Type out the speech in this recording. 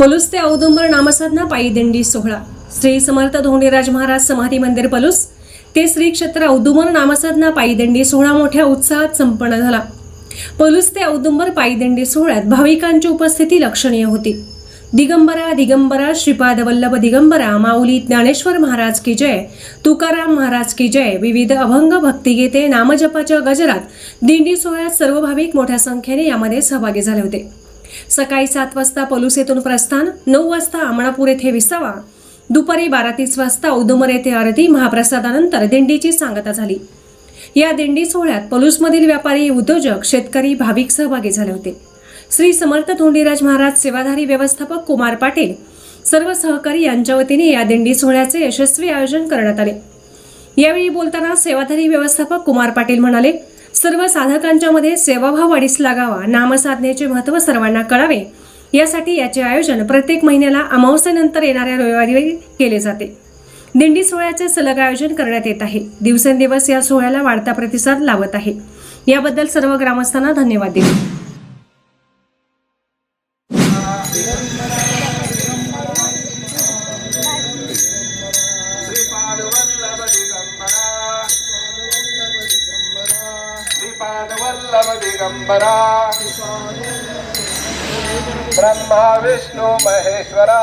पलूस ते औदुंबर नामसाधना पायी दिंडी सोहळा. श्री समर्थ धोंडीराज महाराज समाधी मंदिर पलूस ते श्री क्षेत्र औदुंबर नामसाधना पायी दिंडी सोहळा मोठ्या उत्साहात संपन्न झाला. पलूस ते औदुंबर पायी दिंडी सोहळ्यात भाविकांची उपस्थिती लक्षणीय होती. दिगंबरा दिगंबरा श्रीपाद वल्लभ दिगंबरा माऊली ज्ञानेश्वर महाराज की जय तुकाराम महाराज की जय विविध अभंग भक्तिगीते नामजपाच्या गजरात दिंडी सोहळ्यात सर्व भाविक मोठ्या संख्येने यामध्ये सहभागी झाले होते. सकाळी सात वाजता पलूस येथून प्रस्थान नऊ वाजता आमणापूर येथे विसावा दुपारी बारा तीस वाजता औदुंबर येथे आरती महाप्रसादानंतर दिंडीची सांगता झाली. या दिंडी सोहळ्यात पलूसमधील व्यापारी उद्योजक शेतकरी भाविक सहभागी झाले होते. श्री समर्थ धोंडीराज महाराज सेवाधारी व्यवस्थापक कुमार पाटील सर्व सहकारी यांच्या वतीने या दिंडी सोहळ्याचे यशस्वी आयोजन करण्यात आले. यावेळी बोलताना सेवाधारी व्यवस्थापक कुमार पाटील म्हणाले सर्व साधकांच्या मध्ये सेवाभाव वाढीस लागावा नामसाधनेचे महत्त्व सर्वांना कळावे. यासाठी याचे आयोजन प्रत्येक महिन्याला अमावस्येनंतर येणाऱ्या रविवारी केले जाते. दिंडी सोहळ्याचे सलग आयोजन करण्यात येत आहे. दिवसेंदिवस या सोहळ्याला वाढता प्रतिसाद लावत आहे. याबद्दल सर्व ग्रामस्थांना धन्यवाद दिले दिगंबरा ब्रह्मा विष्णु महेश्वरा।